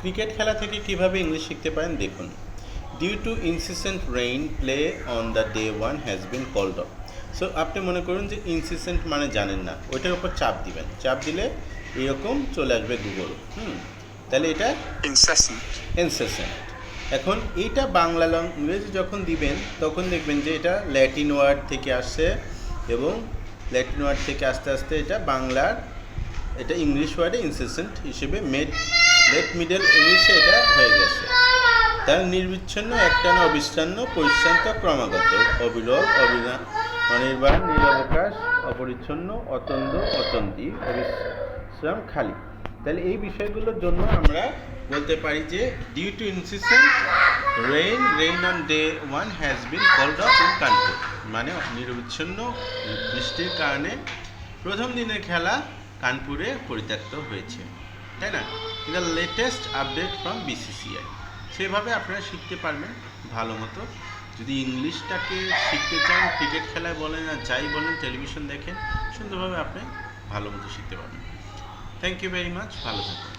Cricket খেলা থেকে কীভাবে ইংলিশ শিখতে পারেন দেখুন। Due to incessant rain play on the day one has been called off so আপনি মনে করুন যে ইনসিসেন্ট মানে জানেন না। ওইটার উপর চাপ দিবেন। চাপ দিলে এরকম চলে আসবে গুগল হুম। তাহলে এটা incessant, ইনসেসেন্ট এখন এইটা বাংলা ল্যাঙ্গুয়েজ যখন দিবেন তখন দেখবেন যে এটা ল্যাটিন ওয়ার্ড থেকে আসছে এবং ল্যাটিন ওয়ার্ড থেকে আস্তে আস্তে এটা বাংলার এটা ইংলিশ ওয়ার্ডে ইনসেসেন্ট হিসেবে মেড লেট মিডল ইংলিশে এটা হয়ে গেছে। তার নির্বিচ্ছিন্ন একটানা অবিচ্ছন্ন পরিশ্রান্ত ক্রমাগত। অবিরল অবিনা, অনির্বাণ নিরবকাশ অপরিচ্ছন্ন, অতন্দ, অতন্তি, অবিশ্রাম খালি। তাহলে এই বিষয়গুলোর জন্য আমরা বলতে পারি যে due to incessant rain rain on day one has been called off in country মানে নিরবিচ্ছিন্ন বৃষ্টির কারণে প্রথম দিনের খেলা কানপুরে পরিত্যক্ত হয়েছে। তাই না? এটা লেটেস্ট আপডেট ফ্রম বিসিসিআই সেভাবে আপনারা শিখতে পারবেন ভালো মতো। যদি ইংলিশটাকে শিখতে চান, ক্রিকেট খেলায় বলেন আর যাই বলেন, টেলিভিশন দেখেন, সুন্দরভাবে আপনি ভালো মতো শিখতে পারবেন। থ্যাংক ইউ ভেরি মাচ ভালো থাকুন।